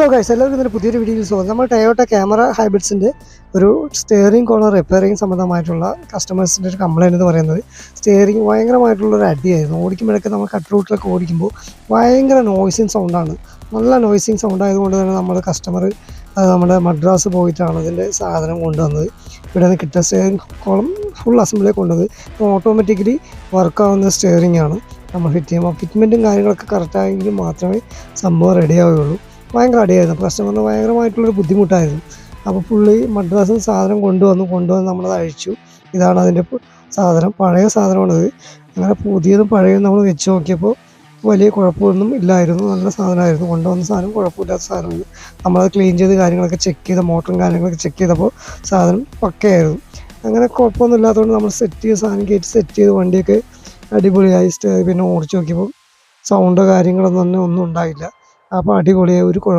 Hello guys എല്ലാവർക്കും ഇതിന്റെ പുതിയൊരു വീഡിയോയിൽ സ്വാഗതം. നമ്മൾ ടയോട്ട ക്യാമറ ഹൈബ്രിഡ്സിന്റെ ഒരു സ്റ്റിയറിംഗ് കോളർ റിപ്പയറിംഗ് സംബന്ധമായിട്ടുള്ള കസ്റ്റമേഴ്സിന്റെ ഒരു കംപ്ലയിന്റ് എന്ന് പറയുന്നത് സ്റ്റിയറിംഗ് ഭയങ്കരമായിട്ടുള്ളൊരു അടിയായിരുന്നു. ഓടിക്കുമ്പോഴൊക്കെ നമ്മൾ കട്ട് റൂട്ടിലൊക്കെ ഓടിക്കുമ്പോൾ ഭയങ്കര നോയ്സിങ് സൗണ്ടാണ് നല്ല നോയ്സിങ് സൗണ്ട് ആയതുകൊണ്ട് തന്നെ നമ്മൾ കസ്റ്റമർ നമ്മുടെ മദ്രാസ് പോയിട്ടാണ് ഇതിന്റെ സാധനം കൊണ്ടുവന്നത്. ഇവിടെ നിന്ന് കിട്ടുന്ന സ്റ്റിയറിംഗ് കോളം ഫുൾ അസംബ്ലിയെ കൊണ്ടുവന്നത്. ഓട്ടോമാറ്റിക്കലി വർക്കാവുന്ന സ്റ്റിയറിംഗ് ആണ്. നമ്മൾ ഫിറ്റ് ചെയ്യുമ്പോൾ ഫിറ്റ്മെന്റും കാര്യങ്ങളൊക്കെ കറക്റ്റായെങ്കിൽ മാത്രമേ സംഭവം റെഡി ആവുകയുള്ളൂ. ഭയങ്കര അടിയായിരുന്നു. കസ്റ്റമറിന് ഭയങ്കരമായിട്ടുള്ളൊരു ബുദ്ധിമുട്ടായിരുന്നു. അപ്പോൾ പുള്ളി മദ്രാസിൽ സാധനം കൊണ്ടുവന്നു. കൊണ്ടുവന്ന് നമ്മളത് അഴിച്ചു. ഇതാണ് അതിന്റെ സാധനം. പഴയ സാധനമാണിത്. അങ്ങനെ പുതിയതും പഴയതും നമ്മൾ വെച്ച് നോക്കിയപ്പോൾ വലിയ കുഴപ്പമൊന്നും ഇല്ലായിരുന്നു. നല്ല സാധനമായിരുന്നു. കൊണ്ടുവന്ന സാധനം കുഴപ്പമില്ലാത്ത സാധനമാണ്. നമ്മളത് ക്ലീൻ ചെയ്ത് കാര്യങ്ങളൊക്കെ ചെക്ക് ചെയ്ത മോട്ടറും കാര്യങ്ങളൊക്കെ ചെക്ക് ചെയ്തപ്പോൾ സാധനം പക്കയായിരുന്നു. അങ്ങനെ കുഴപ്പമൊന്നും ഇല്ലാത്തതുകൊണ്ട് നമ്മൾ സെറ്റ് ചെയ്ത സാധനം കയറ്റി സെറ്റ് ചെയ്ത് വണ്ടിയൊക്കെ അടിപൊളിയായി. പിന്നെ ഓടിച്ച് നോക്കിയപ്പോൾ സൗണ്ടോ കാര്യങ്ങളൊന്നും തന്നെ ഒന്നും ഉണ്ടായില്ല. അപ്പോൾ അടിപൊളിയായി ഒരു കുഴപ്പം